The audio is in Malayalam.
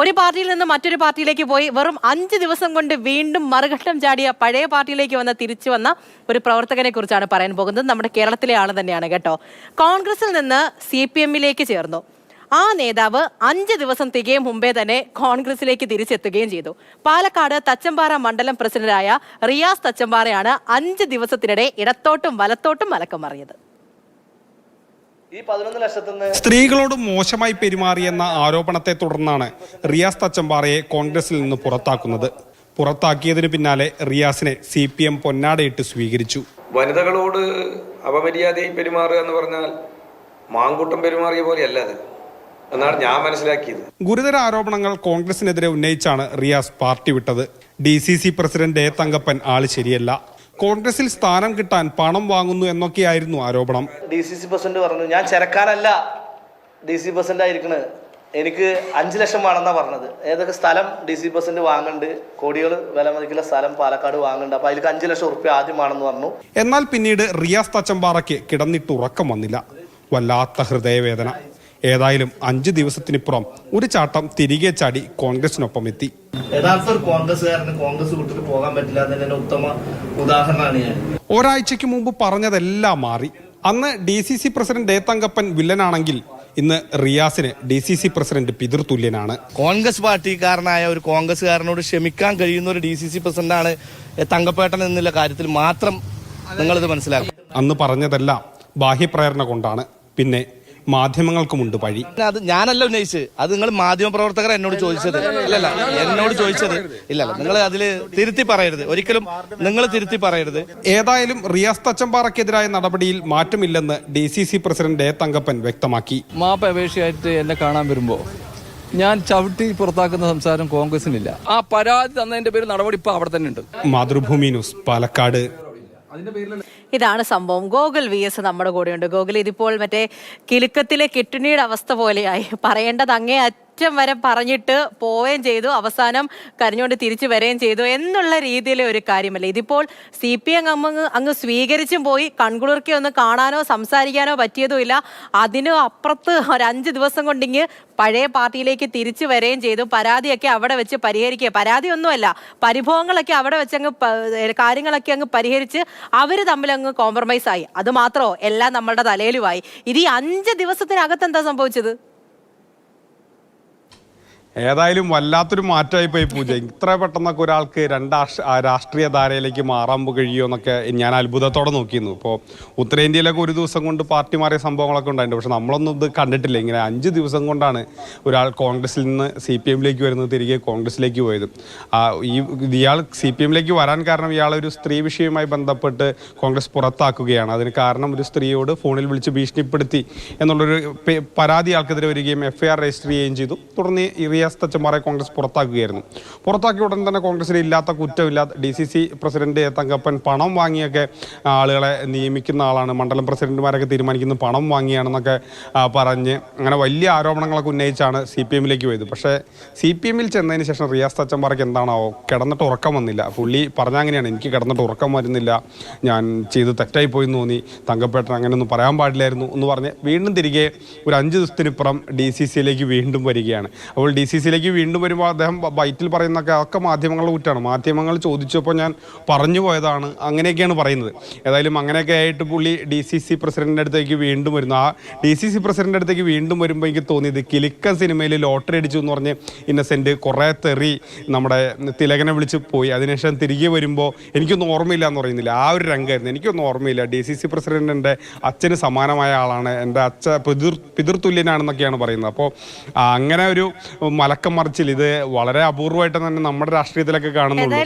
ഒരു പാർട്ടിയിൽ നിന്ന് മറ്റൊരു പാർട്ടിയിലേക്ക് പോയി വെറും അഞ്ച് ദിവസം കൊണ്ട് വീണ്ടും മറുഘട്ടം ചാടിയ പഴയ പാർട്ടിയിലേക്ക് വന്ന തിരിച്ചു വന്ന ഒരു പ്രവർത്തകനെ കുറിച്ചാണ് പറയാൻ പോകുന്നത്. നമ്മുടെ കേരളത്തിലെ ആൾ തന്നെയാണ് കേട്ടോ. കോൺഗ്രസിൽ നിന്ന് സി പി എമ്മിലേക്ക് ചേർന്നു. ആ നേതാവ് അഞ്ച് ദിവസം തികയും മുമ്പേ തന്നെ കോൺഗ്രസിലേക്ക് തിരിച്ചെത്തുകയും ചെയ്തു. പാലക്കാട് തച്ചമ്പാറ മണ്ഡലം പ്രസിഡന്റായ റിയാസ് തച്ചമ്പാറയാണ് അഞ്ച് ദിവസത്തിനിടെ ഇടത്തോട്ടും വലത്തോട്ടും മലക്കം മറിയത് സ്ത്രീകളോട് മോശമായി പെരുമാറിയെന്ന ആരോപണത്തെ തുടർന്നാണ് റിയാസ് തച്ചമ്പാറയെ കോൺഗ്രസിൽ നിന്ന് പുറത്താക്കുന്നത്. പുറത്താക്കിയതിനു പിന്നാലെ റിയാസിനെ സി പി എം പൊന്നാടയിട്ട് സ്വീകരിച്ചു. വനിതകളോട് അപമര്യാദയായി പെരുമാറുക എന്ന് പറഞ്ഞാൽ മാങ്കൂട്ടം പെരുമാറിയ പോലെയല്ല അത്. എന്നാണ് ഞാൻ മനസ്സിലാക്കിയത്. ഗുരുതര ആരോപണങ്ങൾ കോൺഗ്രസിനെതിരെ ഉന്നയിച്ചാണ് റിയാസ് പാർട്ടി വിട്ടത്. D C C president A Thankappan ആൾ ശരിയല്ല. കോൺഗ്രസിൽ സ്ഥാനം കിട്ടാൻ പണം വാങ്ങുന്നു എന്നൊക്കെയായിരുന്നു ആരോപണം. ഡി സി സി പ്രസിഡന്റ് പറഞ്ഞു ഞാൻ ചെരക്കാനല്ല ഡി സി പ്രസിഡന്റ് ആയിരിക്കണത് എനിക്ക് അഞ്ച് ലക്ഷം വേണമെന്നാ പറഞ്ഞത്. ഏതൊക്കെ സ്ഥലം ഡി സി പ്രസിഡന്റ് വാങ്ങുന്നുണ്ട് കോടികൾ വില മതിക്കുള്ള സ്ഥലം പാലക്കാട് വാങ്ങുന്നുണ്ട് അപ്പൊ അതിലേക്ക് അഞ്ച് ലക്ഷം ഉറുപ്പ്യ ആദ്യം വേണമെന്ന് പറഞ്ഞു. എന്നാൽ പിന്നീട് റിയാസ് തച്ചമ്പാറയ്ക്ക് കിടന്നിട്ട് ഉറക്കം വന്നില്ല. വല്ലാത്ത ഹൃദയവേദന. ഏതായാലും അഞ്ച് ദിവസത്തിനിപ്പുറം ഒരു ചാട്ടം തിരികെ ചാടി കോൺഗ്രസിനൊപ്പം എത്തി. യഥാർത്ഥ ഒരു കോൺഗ്രസ്സുകാരന് കോൺഗ്രസ് വിട്ടിട്ട് പോകാൻ പറ്റില്ല എന്നതിന്റെ ഉത്തമ ഉദാഹരണമാണ് ഞാൻ. ഒരാഴ്ചയ്ക്ക് മുമ്പ് പറഞ്ഞതെല്ലാം മാറി. അന്ന് ഡി സി സി പ്രസിഡന്റ് ഏത്തങ്കപ്പൻ തങ്കപ്പൻ വില്ലനാണെങ്കിൽ ഇന്ന് റിയാസിന് ഡി സി സി പ്രസിഡന്റ് പിതൃതുല്യനാണ് കോൺഗ്രസ് പാർട്ടിക്കാരനായ ഒരു കോൺഗ്രസ്സുകാരനോട് ക്ഷമിക്കാൻ കഴിയുന്ന ഒരു ഡി സി സി പ്രസിഡന്റാണ് തങ്കപ്പേട്ടൻ എന്നുള്ള കാര്യത്തിൽ മാത്രം നിങ്ങളിത് മനസ്സിലാക്കും അന്ന് പറഞ്ഞതെല്ലാം ബാഹ്യപ്രേരണ കൊണ്ടാണ്. പിന്നെ മാധ്യമങ്ങൾക്കുമുണ്ട് പഴി. അത് ഞാനല്ല ഉന്നയിച്ച് അത് നിങ്ങൾ മാധ്യമ പ്രവർത്തകർ എന്നോട് ചോദിച്ചത്. അല്ലല്ല എന്നോട് ചോദിച്ചത്. ഇല്ലല്ല നിങ്ങൾ അതിൽ തിരുത്തി പറയരുത്. ഒരിക്കലും നിങ്ങൾ തിരുത്തി പറയരുത്. ഏതായാലും റിയാസ് തച്ചമ്പാറക്കെതിരായ നടപടിയിൽ മാറ്റമില്ലെന്ന് D C C president A Thankappan വ്യക്തമാക്കി. മാപ്പ് അപേക്ഷയായിട്ട് എന്നെ കാണാൻ വരുമ്പോൾ ഞാൻ ചവിട്ടി പുറത്താക്കുന്ന സംസാരം കോൺഗ്രസിനില്ല. ആ പരാതി തന്നതിന്റെ പേര് നടപടി ഇപ്പൊ അവിടെ തന്നെ ഉണ്ട് മാതൃഭൂമി ന്യൂസ് പാലക്കാട്. ഇതാണ് സംഭവം. ഗോകുൽ വി എസ് നമ്മുടെ കൂടെയുണ്ട്. ഗോകുൽ ഇതിപ്പോൾ മറ്റേ കിലുക്കത്തിലെ കിട്ടുണിയുടെ അവസ്ഥ പോലെയായി. പറയേണ്ടത് അങ്ങേ അറ്റം വരെ പറഞ്ഞിട്ട് പോവുകയും ചെയ്തു. അവസാനം കരഞ്ഞുകൊണ്ട് തിരിച്ചു വരികയും ചെയ്തു എന്നുള്ള രീതിയിലെ ഒരു കാര്യമല്ല. ഇതിപ്പോൾ സി പി എം അങ്ങ് അങ്ങ് സ്വീകരിച്ചും പോയി. കൺകുളിർക്കെ ഒന്ന് കാണാനോ സംസാരിക്കാനോ പറ്റിയതുമില്ല. അതിനും അപ്പുറത്ത് ഒരു അഞ്ച് ദിവസം കൊണ്ടിങ്ങ് പഴയ പാർട്ടിയിലേക്ക് തിരിച്ചു വരികയും ചെയ്തു. പരാതിയൊക്കെ അവിടെ വെച്ച് പരിഹരിക്കുക. പരാതി ഒന്നുമല്ല പരിഭവങ്ങളൊക്കെ അവിടെ വെച്ച് അങ്ങ് കാര്യങ്ങളൊക്കെ അങ്ങ് പരിഹരിച്ച് അവർ തമ്മിൽ അങ്ങ് കോംപ്രമൈസ് ആയി. അത് മാത്രമോ? എല്ലാം നമ്മളുടെ തലയിലുമായി. ഇത് ഈ അഞ്ച് ദിവസത്തിനകത്ത് എന്താ സംഭവിച്ചത്? ഏതായാലും വല്ലാത്തൊരു മാറ്റമായി പോയി പൂജ. ഇത്ര പെട്ടെന്നൊക്കെ ഒരാൾക്ക് രണ്ട് രാഷ്- രാഷ്ട്രീയ ധാരയിലേക്ക് മാറാൻ കഴിയുമോ എന്നൊക്കെ ഞാൻ അത്ഭുതത്തോടെ നോക്കിയിരുന്നു. ഇപ്പോൾ ഉത്തരേന്ത്യയിലൊക്കെ ഒരു ദിവസം കൊണ്ട് പാർട്ടി മാറിയ സംഭവങ്ങളൊക്കെ ഉണ്ടായിട്ടുണ്ട്. പക്ഷെ നമ്മളൊന്നും ഇത് കണ്ടിട്ടില്ല. ഇങ്ങനെ അഞ്ച് ദിവസം കൊണ്ടാണ് ഒരാൾ കോൺഗ്രസിൽ നിന്ന് സി പി എമ്മിലേക്ക് വരുന്നത് തിരികെ കോൺഗ്രസിലേക്ക് പോയത്. ഈ ഇയാൾ സി പി എമ്മിലേക്ക് വരാൻ കാരണം ഇയാൾ ഒരു സ്ത്രീ വിഷയവുമായി ബന്ധപ്പെട്ട് കോൺഗ്രസ് പുറത്താക്കുകയാണ്. അതിന് കാരണം ഒരു സ്ത്രീയോട് ഫോണിൽ വിളിച്ച് ഭീഷണിപ്പെടുത്തി എന്നുള്ളൊരു പരാതി ആൾക്കെതിരെ വരികയും എഫ് ഐ ആർ രജിസ്റ്റർ ചെയ്യുകയും ചെയ്തു. തുടർന്ന് റിയാസ് ചുമാറെ കോൺഗ്രസ് പുറത്താക്കുകയായിരുന്നു. പുറത്താക്കിയ ഉടൻ തന്നെ കോൺഗ്രസിൽ ഇല്ലാത്ത കുറ്റമില്ലാത്ത D C C president Thankappan പണം വാങ്ങിയൊക്കെ ആളുകളെ നിയമിക്കുന്ന ആളാണ്. മണ്ഡലം പ്രസിഡന്റുമാരൊക്കെ തീരുമാനിക്കുന്ന പണം വാങ്ങിയാണെന്നൊക്കെ പറഞ്ഞ് അങ്ങനെ വലിയ ആരോപണങ്ങളൊക്കെ ഉന്നയിച്ചാണ് സി പി എമ്മിലേക്ക് പോയത്. പക്ഷേ സി പി എമ്മിൽ ചെന്നതിന് ശേഷം റിയാസ് തച്ചമ്പാറയ്ക്ക് എന്താണാവോ? കിടന്നിട്ട് ഉറക്കം വന്നില്ല. പുള്ളി പറഞ്ഞ അങ്ങനെയാണ് എനിക്ക് കിടന്നിട്ട് ഉറക്കം വരുന്നില്ല. ഞാൻ ചെയ്ത് തെറ്റായി പോയി എന്ന് തോന്നി. തങ്കപ്പേട്ടൻ അങ്ങനെയൊന്നും പറയാൻ പാടില്ലായിരുന്നു എന്ന് പറഞ്ഞ് വീണ്ടും തിരികെ ഒരു അഞ്ച് ദിവസത്തിനിപ്പുറം ഡി സി സിയിലേക്ക് വീണ്ടും വരികയാണ്. അപ്പോൾ ഡി സി സിയിലേക്ക് വീണ്ടും വരുമ്പോൾ അദ്ദേഹം ബൈറ്റിൽ പറയുന്നൊക്കെ ഒക്കെ മാധ്യമങ്ങളുടെ കുറ്റമാണ് മാധ്യമങ്ങൾ ചോദിച്ചപ്പോൾ ഞാൻ പറഞ്ഞു പോയതാണ്. അങ്ങനെയൊക്കെയാണ് പറയുന്നത്. ഏതായാലും അങ്ങനെയൊക്കെ ആയിട്ട് പുള്ളി ഡി സി സി പ്രസിഡന്റിന്റെ അടുത്തേക്ക് വീണ്ടും വരുന്നു. ആ ഡി സി സി പ്രസിഡന്റിന്റെ അടുത്തേക്ക് വീണ്ടും വരുമ്പോൾ എനിക്ക് തോന്നിയത് കിലിക്ക സിനിമയിൽ ലോട്ടറി അടിച്ചു എന്ന് പറഞ്ഞ് ഇന്നസെന്റ് കുറേ തെറി നമ്മുടെ തിലകനെ വിളിച്ച് പോയി. അതിനുശേഷം തിരികെ വരുമ്പോൾ എനിക്കൊന്നും ഓർമ്മയില്ല എന്ന് പറയുന്നില്ല. ആ ഒരു രംഗമായിരുന്നു എനിക്കൊന്നും ഓർമ്മയില്ല. ഡി സി സി പ്രസിഡന്റിന്റെ അച്ഛന് സമാനമായ ആളാണ്. എന്റെ അച്ഛ പിതൃ പിതൃതുല്യനാണെന്നൊക്കെയാണ് പറയുന്നത്. അപ്പോൾ അങ്ങനെ ഒരു മലക്കം മറിച്ചിൽ ഇത് വളരെ അപൂർവമായിട്ട് തന്നെ നമ്മുടെ രാഷ്ട്രീയത്തിലൊക്കെ കാണുന്നുള്ളൂ